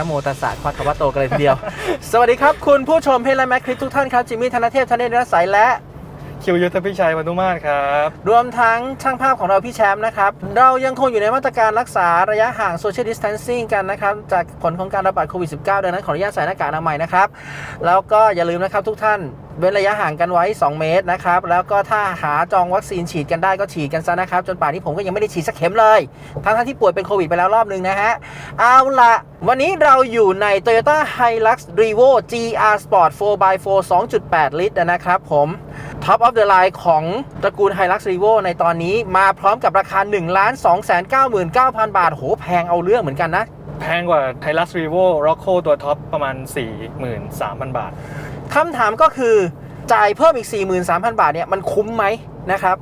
นะโมตัสสะควะคาวะโตกันเลยทีเดียว สวัสดีครับ คุณผู้ชมเพลและแมคคลิปทุกท่านครับจิมมี่ธนเทพธเนศนสัยและ คิวยุทธพิชัยมนุมาศครับ รวมทั้งช่างภาพของเราพี่แชมป์นะครับ เรายังคงอยู่ในมาตรการรักษาระยะห่าง social distancing กันนะครับ จากผลของการระบาดโควิด -19 ดังนั้นขออนุญาตใส่หน้ากากอนามัยนะครับ แล้วก็อย่าลืมนะครับทุกท่านเว้นระยะห่างกันไว้ 2 เมตรนะครับ แล้วก็ถ้าหาจองวัคซีนฉีดกันได้ก็ฉีดกันซะนะครับ จนป่านนี้ผมก็ยังไม่ได้ฉีดสักเข็มเลย ทั้งท่านที่ป่วยเป็นโควิดไปแล้วรอบนึงนะฮะ เอาละวันนี้เราอยู่ใน Toyota Hilux Revo GR Sport 4x4 2.8 ลิตรนะครับผม Top of the line ของตระกูล Hilux Revo ในตอนนี้มาพร้อมกับราคา 1 2 9 9 9 0 0 บาท โห แพงเอาเรื่องเหมือนกันนะ แพงกว่าไทลัสรีโวร็อกโคตัวท็อปประมาณ 43,000 บาทคำถามก็คือจ่ายเพิ่มอีก 43,000 บาทเนี่ยมันคุ้มไหมนะครับ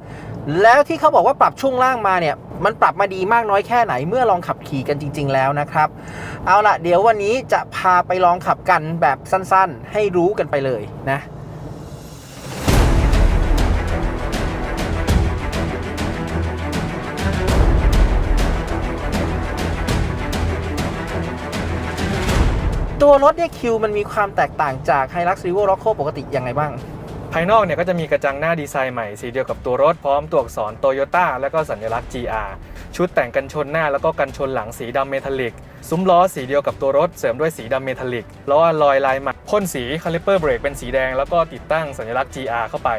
แล้วที่เขาบอกว่าปรับช่วงล่างมาเนี่ย มันปรับมาดีมากน้อยแค่ไหนเมื่อลองขับขี่กันจริง ๆ แล้วนะครับ เอาละเดี๋ยววันนี้จะพาไปลองขับกันแบบสั้นๆ ให้รู้กันไปเลยนะ ตัวรถเนี่ยคิวมันมีความแตกต่างจาก Hilux Revo Rocco ปกติยังไงบ้าง ภายนอกเนี่ยก็จะมีกระจังหน้าดีไซน์ใหม่สีเดียวกับตัวรถพร้อมตัวอักษรโตโยต้าและก็สัญลักษณ์ GR ชุดแต่งกันชนหน้าแล้วก็กันชนหลังสีดำเมทัลลิก ซุ้มล้อสีเดียวกับตัวรถเสริมด้วยสีดำเมทัลลิกล้อลอยลายใหม่ พ่นสีคาลิเปอร์เบรกเป็นสีแดง แล้วก็ติดตั้งสัญลักษณ์ GR เข้าไป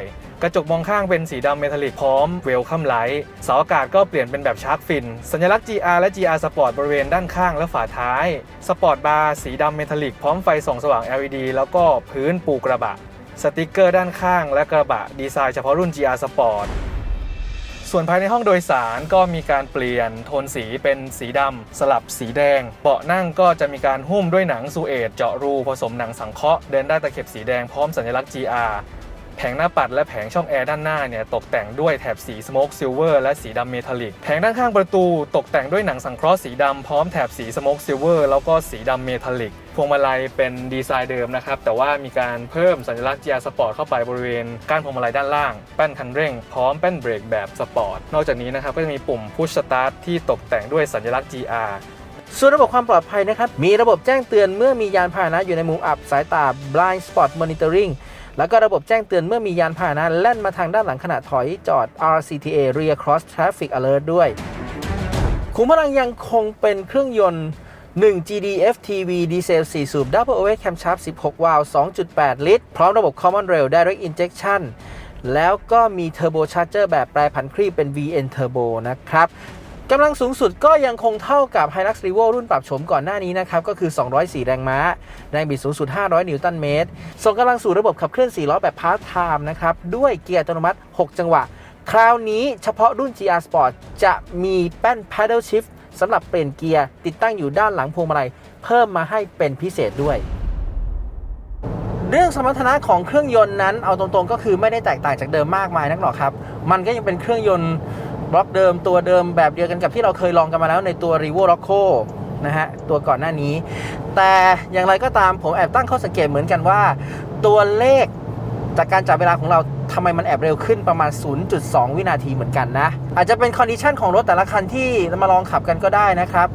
กระจกมองข้างเป็นสีดำเมทัลลิกพร้อมเวลคัมไลท์เสาอากาศก็เปลี่ยนเป็นแบบชาร์กฟิน สัญลักษณ์ GR และ GR Sport บริเวณด้านข้างและฝาท้าย สปอร์ตบาร์สีดำเมทัลลิกพร้อมไฟส่องสว่าง LED แล้วก็พื้นปูกระบะ สติกเกอร์ด้านข้างและกระบะดีไซน์เฉพาะรุ่น GR Sport ส่วนภายในห้องโดยสารก็มีการเปลี่ยนโทนสีเป็นสีดำสลับสีแดง เบาะนั่งก็จะมีการหุ้มด้วยหนังซูเอตเจาะรูผสมหนังสังเคราะห์เดินได้ตะเข็บสีแดงพร้อมสัญลักษณ์ GR แผงหน้าปัดและแผงช่องแอร์ด้านหน้าเนี่ยตกแต่งด้วยแถบสีสโมกซิลเวอร์และสีดำเมทัลลิก แผงด้านข้างประตูตกแต่งด้วยหนังสังเคราะห์สีดำพร้อมแถบสีสโมกซิลเวอร์แล้วก็สีดำเมทัลลิก พวงมาลัยเป็นดีไซน์เดิมนะครับ แต่ว่ามีการเพิ่มสัญลักษณ์ GR Sport เข้าไปบริเวณก้านพวงมาลัยด้านล่าง แป้นคันเร่ง พร้อมแป้นเบรกแบบสปอร์ต นอกจากนี้นะครับก็จะมีปุ่ม Push Start ที่ตกแต่งด้วยสัญลักษณ์ GR ส่วนระบบความปลอดภัยนะครับ มีระบบแจ้งเตือนเมื่อมียานพาหนะอยู่ในมุมอับสายตา blind spot monitoring แล้วก็ระบบแจ้งเตือนเมื่อมียานพาหนะแล่นมาทางด้านหลังขณะถอยจอด RCTA Rear Cross Traffic Alert ด้วยขุมพลังยังคงเป็นเครื่องยนต์ 1 GDF TV ดีเซล 4 สูบ Double Overhead Camshaft 16 วาล์ว 2.8 ลิตร พร้อมระบบ Common Rail Direct Injection แล้วก็มี Turbo Charger แบบแปรผันครีบเป็น VN Turbo นะครับ กำลังสูงสุดก็ยังคงเท่ากับ Hilux Revo รุ่นปรับโฉมก่อนหน้านี้นะครับ ก็คือ 204 แรงม้า แรงบิดสูงสุด 500 นิวตันเมตร ส่งกำลังสู่ระบบขับเคลื่อน 4 ล้อแบบพาร์ทไทม์นะครับ ด้วยเกียร์อัตโนมัติ 6 จังหวะ คราวนี้เฉพาะรุ่น GR Sport จะมีแป้น Paddle Shift สำหรับเปลี่ยนเกียร์ติดตั้งอยู่ด้านหลังพวงมาลัยเพิ่มมาให้เป็นพิเศษด้วยเรื่องสมรรถนะของเครื่องยนต์นั้นเอาตรงๆก็คือไม่ได้แตกต่างจากเดิมมากมายนักหรอกครับ มันก็ยังเป็นเครื่องยนต์ บล็อกเดิมตัวเดิมแบบเดียวกันกับที่เราเคยลองกันมาแล้วในตัว r e v o Rocco นะฮะตัวก่อนหน้านี้ แต่อย่างไรก็ตามผมแอบตั้งข้อสังเกตเหมือนกันว่า ตัวเลขจากการจับเวลาของเราทำไมมันแอบเร็วขึ้นประมาณ 0.2 วินาทีเหมือนกันนะ อาจจะเป็นคอนดิชันของรถแต่ละคันที่มาลองขับกันก็ได้นะครับ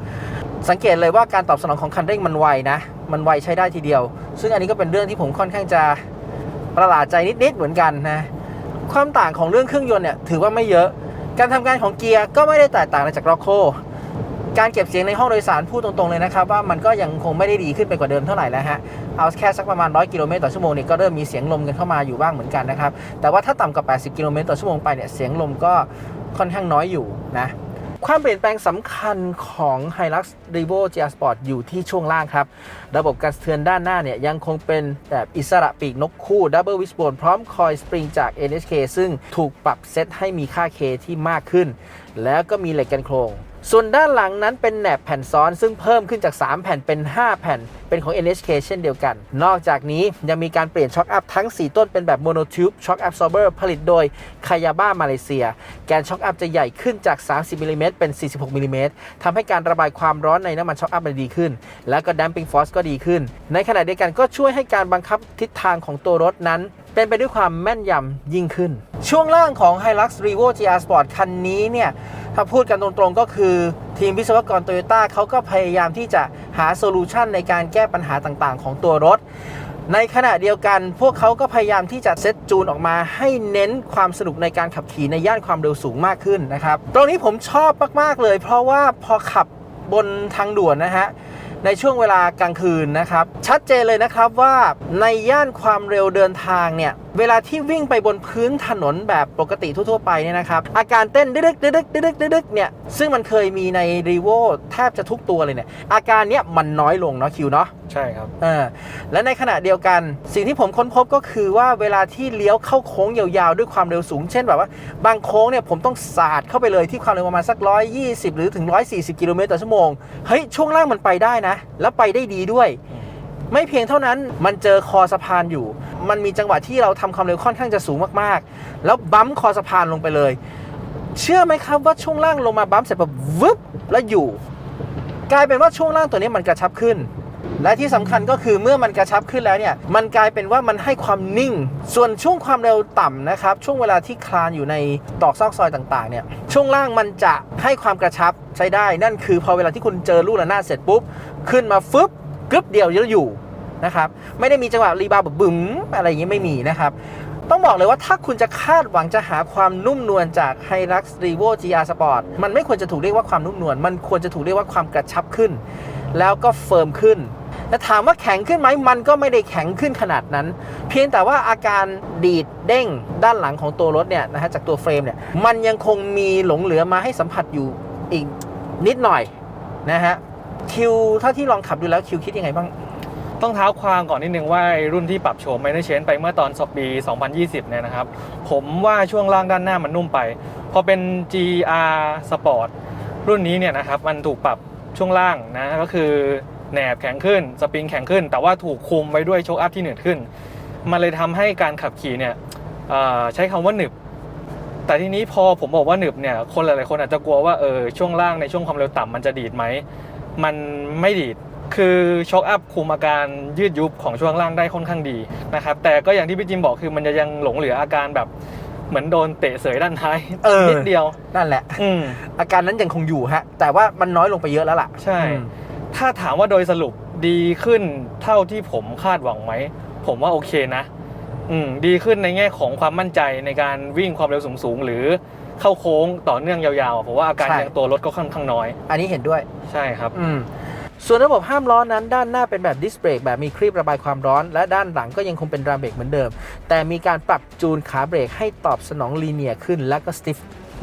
สังเกตเลยว่าการตอบสนองของคันเร่งมันไวนะ มันไวใช้ได้ทีเดียว ซึ่งอันนี้ก็เป็นเรื่องที่ผมค่อนข้างจะประหลาดใจนิดๆเหมือนกันนะ ความต่างของเรื่องเครื่องยนต์เนี่ยถือว่าไม่เยอะ การทำงานของเกียร์ก็ไม่ได้แตกต่างอะไรจากล็อกโค การเก็บเสียงในห้องโดยสารพูดตรงๆเลยนะครับ ว่ามันก็ยังคงไม่ได้ดีขึ้นไปกว่าเดิมเท่าไหร่แล้วฮะ เอาแค่สักประมาณ 100 กิโลเมตรต่อชั่วโมงเนี่ยก็เริ่มมีเสียงลมกันเข้ามาอยู่บ้างเหมือนกันนะครับ แต่ว่าถ้าต่ำกว่า 80 กิโลเมตรต่อชั่วโมงไปเนี่ยเสียงลมก็ค่อนข้างน้อยอยู่นะ ความเปลี่ยนแปลงสำคัญของ Hilux Revo GR Sport อยู่ที่ช่วงล่างครับ ระบบการสะเทือนด้านหน้าเนี่ยยังคงเป็นแบบอิสระปีกนกคู่ Double Wishbone พร้อมคอยสปริงจาก NHK ซึ่งถูกปรับเซตให้มีค่า K ที่มากขึ้น แล้วก็มีเหล็กกันโครง ส่วนด้านหลังนั้นเป็นแหนบแผ่นซ้อน ซึ่งเพิ่มขึ้นจาก 3 แผ่นเป็น 5 แผ่น เป็นของ NHK เช่นเดียวกัน นอกจากนี้ยังมีการเปลี่ยนช็อคอัพทั้ง 4 ต้นเป็นแบบโมโนทิวบช็อคอัพซอเบอร์ผลิตโดยคายาบ้ามาเลเซีย แกนช็อคอัพจะใหญ่ขึ้นจาก 30มิลลิเมตรเป็น 46มิลลิเมตรทำให้การระบายความร้อนในน้ำมันช็อคอัพมันดีขึ้น แล้วก็ damping force ก็ดีขึ้น ในขณะเดียวกันก็ช่วยให้การบังคับทิศทางของตัวรถนั้นเป็นไปด้วยความแม่นยำยิ่งขึ้น ช่วงล่างของ Hilux Revo GR Sport คันนี้เนี่ย ถ้าพูดกันตรงๆก็คือทีมวิศวกรโตโยต้าเขาก็พยายามที่จะหาโซลูชันในการแก้ปัญหาต่างๆ ของตัวรถ ในขณะเดียวกันพวกเขาก็พยายามที่จะเซตจูนออกมาให้เน้นความสนุกในการขับขี่ในย่านความเร็วสูงมากขึ้นนะครับ ตรงนี้ผมชอบมากๆเลย เพราะว่าพอขับบนทางด่วนนะฮะในช่วงเวลากลางคืนนะครับ ชัดเจนเลยนะครับว่าในย่านความเร็วเดินทางเนี่ย เวลาที่วิ่งไปบนพื้นถนนแบบปกติทั่วๆไปเนี่ยนะครับ อาการเต้นดึกๆดึกๆดึกๆดึกๆเนี่ย ซึ่งมันเคยมีในรีโวแทบจะทุกตัวเลยเนี่ย อาการเนี้ยมันน้อยลงเนาะคิวเนาะ ใช่ครับเออและในขณะเดียวกัน สิ่งที่ผมค้นพบก็คือว่าเวลาที่เลี้ยวเข้าโค้งยาวๆ ด้วยความเร็วสูง เช่นแบบว่า บางโค้งเนี่ยผมต้องสาดเข้าไปเลยที่ความเร็วประมาณสัก 120 หรือถึง 140 กิโลเมตรต่อชั่วโมง เฮ้ยช่วงล่างมันไปได้นะ แล้วไปได้ดีด้วย ไม่เพียงเท่านั้นมันเจอคอสะพานอยู่ มันมีจังหวะที่เราทำความเร็วค่อนข้างจะสูงมากๆ แล้วบัมคอสะพานลงไปเลย เชื่อไหมครับว่าช่วงล่างลงมาบัมเสร็จแบบวึบแล้วอยู่ กลายเป็นว่าช่วงล่างตัวนี้มันกระชับขึ้น และที่สำคัญก็คือเมื่อมันกระชับขึ้นแล้วเนี่ยมันกลายเป็นว่ามันให้ความนิ่ง ส่วนช่วงความเร็วต่ำนะครับช่วงเวลาที่คลานอยู่ในตอกซอกซอยต่างๆเนี่ยช่วงล่างมันจะให้ความกระชับใช้ได้ นั่นคือพอเวลาที่คุณเจอลูกระนาดเสร็จปุ๊บขึ้นมาฟึบ กึบเดียวแล้วอยู่นะครับไม่ได้มีจังหวะรีบาวแบบบึ้มอะไรอย่างนี้ไม่มีนะครับ ต้องบอกเลยว่าถ้าคุณจะคาดหวังจะหาความนุ่มนวลจาก h i l u x r e v o GR Sport มันไม่ควรจะถูกเรียกว่าความนุ่มนวลมันควรจะถูกเรียกว่าความกระชับขึ้น แล้วก็เฟิร์มขึ้นแต่ถามว่าแข็งขึ้นไหมมันก็ไม่ได้แข็งขึ้นขนาดนั้น เพียงแต่ว่าอาการดีดเด้งด้านหลังของตัวรถเนี่ยนะฮะจากตัวเฟรมเนี่ยมันยังคงมีหลงเหลือมาให้สัมผัสอยู่อีกนิดหน่อยนะฮะ คิวเท่าที่ลองขับดูแล้วคิวคิดยังไงบ้าง ต้องเท้าความก่อนนิดนึงว่ารุ่นที่ปรับโฉมไมเนอร์เชนไปเมื่อตอนปี 2020 เนี่ยนะครับ ผมว่าช่วงล่างด้านหน้ามันนุ่มไป พอเป็น GR Sport รุ่นนี้เนี่ยนะครับมันถูกปรับช่วงล่างนะก็คือแหนบแข็งขึ้นสปริงแข็งขึ้น แต่ว่าถูกคุมไว้ด้วยโชคอัพที่หนืดขึ้น มันเลยทำให้การขับขี่เนี่ยใช้คำว่าหนึบ แต่ทีนี้พอผมบอกว่าหนึบเนี่ยคนหลายๆคนอาจจะกลัวว่าเออช่วงล่างในช่วงความเร็วต่ำมันจะดีดไหม มันไม่ดีดคือช็อคอัพคุมอาการยืดยุบของช่วงล่างได้ค่อนข้างดีนะครับแต่ก็อย่างที่พี่จิมบอกคือมันจะยังหลงเหลืออาการแบบเหมือนโดนเตะเสยด้านท้ายเออนิดเดียวนั่นแหละอืมอาการนั้นยังคงอยู่ฮะ แต่ว่ามันน้อยลงไปเยอะแล้วล่ะ ใช่อืมถ้าถามว่าโดยสรุปดีขึ้นเท่าที่ผมคาดหวังไหม ผมว่าโอเคนะ อืมดีขึ้นในแง่ของความมั่นใจในการวิ่งความเร็วสูงๆหรือเข้าโค้งต่อเนื่องยาวๆอะผมว่าอาการยังตัวรถก็ค่อนข้างน้อย อันนี้เห็นด้วย ใช่ครับ อืม ส่วนระบบห้ามล้อนั้นด้านหน้าเป็นแบบดิสเบรกแบบมีครีบระบายความร้อน และด้านหลังก็ยังคงเป็นดรามเบรกเหมือนเดิม แต่มีการปรับจูนขาเบรกให้ตอบสนองลีเนียร์ขึ้นและก็สติฟ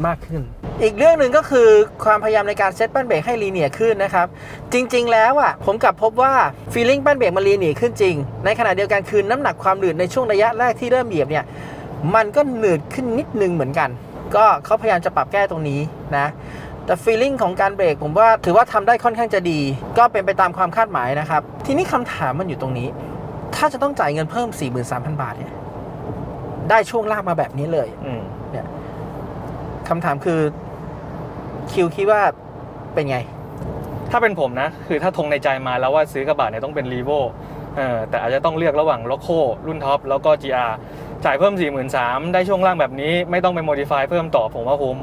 มากขึ้น อีกเรื่องหนึ่งก็คือความพยายามในการเซตแป้นเบรกให้ลีเนียขึ้นนะครับ จริง ๆ แล้วอะผมกลับพบว่าฟีลิ่งแป้นเบรกมันลีเนียขึ้นจริง ในขณะเดียวกันคือน้ำหนักความหนืดในช่วงระยะแรกที่เริ่มเหยียบเนี่ยมันก็หนืดขึ้นนิดนึงเหมือนกัน ก็เขาพยายามจะปรับแก้ตรงนี้นะแต่ฟีลลิ่งของการเบรกผมว่าถือว่าทำได้ค่อนข้างจะดี ก็เป็นไปตามความคาดหมายนะครับ ทีนี้คำถามมันอยู่ตรงนี้ ถ้าจะต้องจ่ายเงินเพิ่ม 43,000 บาทเนี่ยได้ช่วงลางมาแบบนี้เลยอืม คำถามคือคิวคิดว่าเป็นไง ถ้าเป็นผมนะ คือถ้าทงในใจมาแล้วว่าซื้อกระบะเนี่ยต้องเป็น r ีโวเออแต่อาจจะต้องเลือกระหว่าง l o c o รุ่นท็อปแล้วก็ GR จ่ายเพิ่ม 43,000ได้ช่วงล่างแบบนี้ ไม่ต้องไป modify เพิ่มต่อผมว่าคุ้ม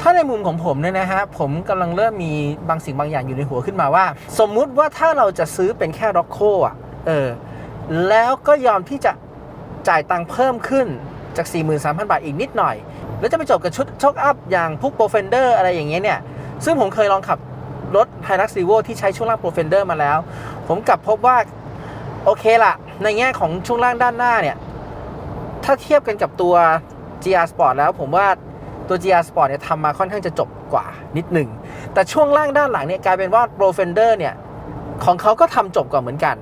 ถ้าในมุมของผมเนี่ยนะฮะ ผมกำลังเริ่มมีบางสิ่งบางอย่างอยู่ในหัวขึ้นมาว่า สมมุติว่าถ้าเราจะซื้อเป็นแค่ร็อกโคอะเออแล้วก็ยอมที่จะจ่ายตังค์เพิ่มขึ้นจาก 43,000 บาทอีกนิดหน่อย แล้วจะไปจบกับชุดช็อคอัพอย่างพวกโปรเฟนเดอร์อะไรอย่างเงี้ยเนี่ย ซึ่งผมเคยลองขับรถ h i l u x r e v o ที่ใช้ช่วงล่างโปรเฟนเดอร์มาแล้ว ผมกลับพบว่า โอเคละในแง่ของช่วงล่างด้านหน้าเนี่ย ถ้าเทียบกันกับตัว GR Sport แล้วผมว่าตัว GR Sport เนี่ยทำมาค่อนข้างจะจบกว่านิดหนึ่ง แต่ช่วงล่างด้านหลังเนี่ยกลายเป็นว่า Pro Fender เนี่ยของเขาก็ทำจบกว่าเหมือนกัน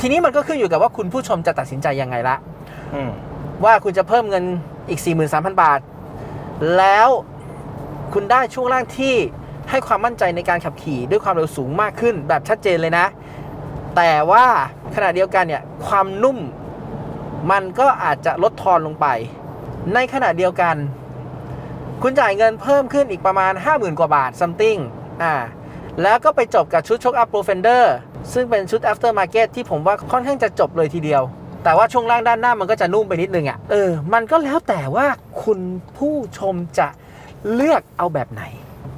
ทีนี้มันก็ขึ้นอยู่กับว่าคุณผู้ชมจะตัดสินใจยังไงละอืมว่าคุณจะเพิ่มเงิน อีก 43,000 บาท แล้วคุณได้ช่วงล่างที่ให้ความมั่นใจในการขับขี่ด้วยความเร็วสูงมากขึ้นแบบชัดเจนเลยนะ แต่ว่าขณะเดียวกันเนี่ยความนุ่มมันก็อาจจะลดทอนลงไป ในขณะเดียวกัน คุณจ่ายเงินเพิ่มขึ้นอีกประมาณ 50,000 กว่าบาท something อ่าแล้วก็ไปจบกับชุดช็อคอัพโปรเฟนเดอร์ซึ่งเป็นชุด after market ที่ผมว่าค่อนข้างจะจบเลยทีเดียว แต่ว่าช่วงล่างด้านหน้ามันก็จะนุ่มไปนิดนึงอะ่ะเออมันก็แล้วแต่ว่าคุณผู้ชมจะเลือกเอาแบบไหน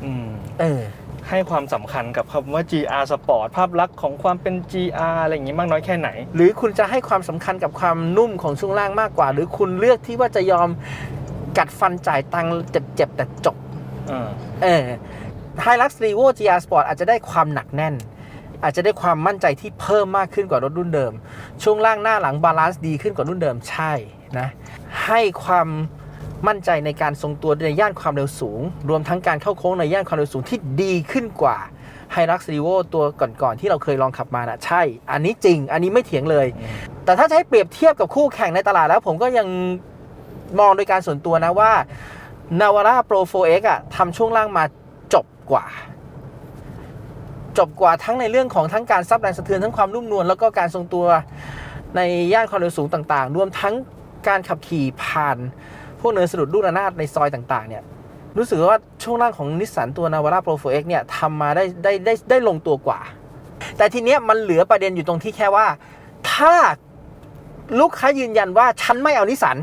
อืมเออ ให้ความสำคัญกับคำว่า GR Sport ภาพลักษณ์ของความเป็น GR อะไรอย่างนี้มากน้อยแค่ไหน หรือคุณจะให้ความสำคัญกับความนุ่มของช่วงล่างมากกว่า หรือคุณเลือกที่ว่าจะยอมกัดฟันจ่ายตังค์เจ็บๆแต่จบอ่าเออ Hilux Revo GR Sport อาจจะได้ความหนักแน่น อาจจะได้ความมั่นใจที่เพิ่มมากขึ้นกว่ารถรุ่นเดิม ช่วงล่างหน้าหลังบาลานซ์ดีขึ้นกว่ารุ่นเดิมใช่นะให้ความมั่นใจในการทรงตัวในย่านความเร็วสูง รวมทั้งการเข้าโค้งในย่านความเร็วสูงที่ดีขึ้นกว่า Hilux Revo ตัวก่อนๆที่เราเคยลองขับมานะใช่ อันนี้จริง อันนี้ไม่เถียงเลย แต่ถ้าจะให้เปรียบเทียบกับคู่แข่งในตลาดแล้ว ผมก็ยังมองโดยการส่วนตัวนะว่า Navara Pro 4X อะทำช่วงล่างมาจบกว่า จบกว่าทั้งในเรื่องของทั้งการซับแรงสะเทือนทั้งความนุ่มนวลแล้วก็การทรงตัวในย่านความเร็วสูงต่างๆ รวมทั้งการขับขี่ผ่าน พวกเนินสะดุดลูกระนาดในซอยต่างๆเนี่ยรู้สึกว่าช่วงล่างของนิสสันตัว Navara Pro 4X เอ็กเนี่ยทำมาได้ได้ได้ได้ลงตัวกว่า แต่ทีเนี้ยมันเหลือประเด็นอยู่ตรงที่แค่ว่า ถ้าลูกค้ายืนยันว่าฉันไม่เอานิสสัน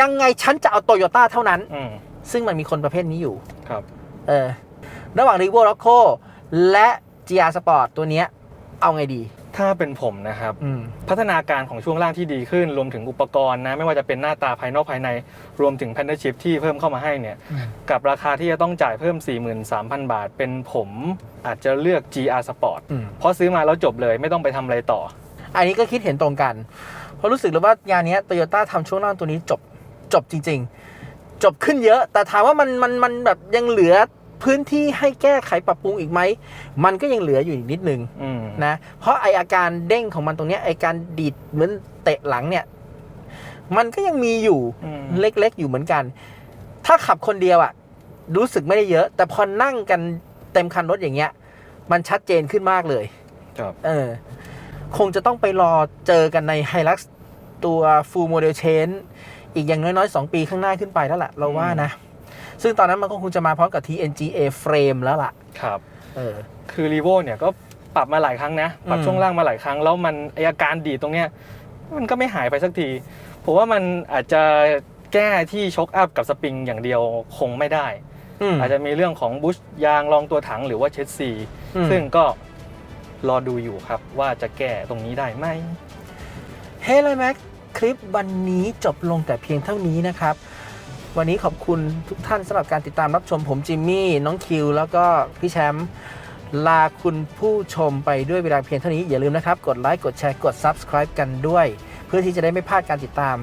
ยังไงฉันจะเอาโตโยต้าเท่านั้น ซึ่งมันมีคนประเภทนี้อยู่ครับ เออระหว่าง r e v o r o c c o และ GR Sport ตัวเนี้ยเอาไงดี ถ้าเป็นผมนะครับ อืม พัฒนาการของช่วงล่างที่ดีขึ้น รวมถึงอุปกรณ์นะไม่ว่าจะเป็นหน้าตาภายนอกภายใน รวมถึงแพนเดอร์ชิพที่เพิ่มเข้ามาให้เนี่ยอืม กับราคาที่จะต้องจ่ายเพิ่ม 43,000 บาท เป็นผมอาจจะเลือก GR Sport อืม เพราะซื้อมาแล้วจบเลยไม่ต้องไปทำอะไรต่อ อันนี้ก็คิดเห็นตรงกัน เพราะรู้สึกเลยว่างานเนี้โตโยต้าทำช่วงล่างตัวนี้จบจบจริง ๆ จบขึ้นเยอะ แต่ถามว่ามันมันมันแบบยังเหลือ พื้นที่ให้แก้ไขปรับปรุงอีกไหม มันก็ยังเหลืออยู่อีกนิดนึงอืมนะ เพราะไออาการเด้งของมันตรงเนี้ยไอการดีดเหมือนเตะหลังเนี่ย มันก็ยังมีอยู่อืมเล็กๆอยู่เหมือนกัน ถ้าขับคนเดียวอะรู้สึกไม่ได้เยอะ แต่พอนั่งกันเต็มคันรถอย่างเงี้ย มันชัดเจนขึ้นมากเลยครับเออ คงจะต้องไปรอเจอกันใน Hilux ตัว Full Model Change อีกอย่างน้อยๆ 2 ปีข้างหน้าขึ้นไปแล้วล่ะ เราว่านะ ซึ่งตอนนั้นมันก็คงจะมาพร้อมกับ TNGA Frame แล้วล่ะ ครับ เออ คือ r ีโวเนี่ยก็ปรับมาหลายครั้งนะ ปรับอืมช่วงล่างมาหลายครั้ง แล้วมันไออาการดีดตรงเนี้ย มันก็ไม่หายไปสักที ผมว่ามันอาจจะแก้ที่ช็อคอัพกับสปริงอย่างเดียวคงไม่ได้อืมอาจจะมีเรื่องของบุชยางรองตัวถังหรือว่าเชสซีอืมซึ่งก็รอดูอยู่ครับว่าจะแก้ตรงนี้ได้ไหมเฮ้ยเลยแม็กคลิปวันนี้จบลงแต่เพียงเท่านี้นะครับ วันนี้ขอบคุณทุกท่านสำหรับการติดตามรับชมผมจิมมี่ น้องคิว แล้วก็พี่แชมป์ลาคุณผู้ชมไปด้วยเวลาเพียงเท่านี้ อย่าลืมนะครับ กดไลค์ กดแชร์ กด Subscribe กันด้วย เพื่อที่จะได้ไม่พลาดการติดตาม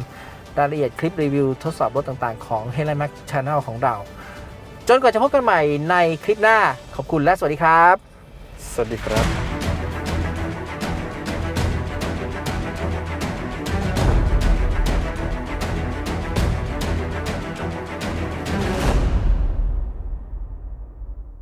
รายละเอียดคลิปรีวิว ทดสอบรถต่างๆ ของ h e l l Max Channel ของเรา จนกว่าจะพบกันใหม่ในคลิปหน้า ขอบคุณและสวัสดีครับ สวัสดีครับ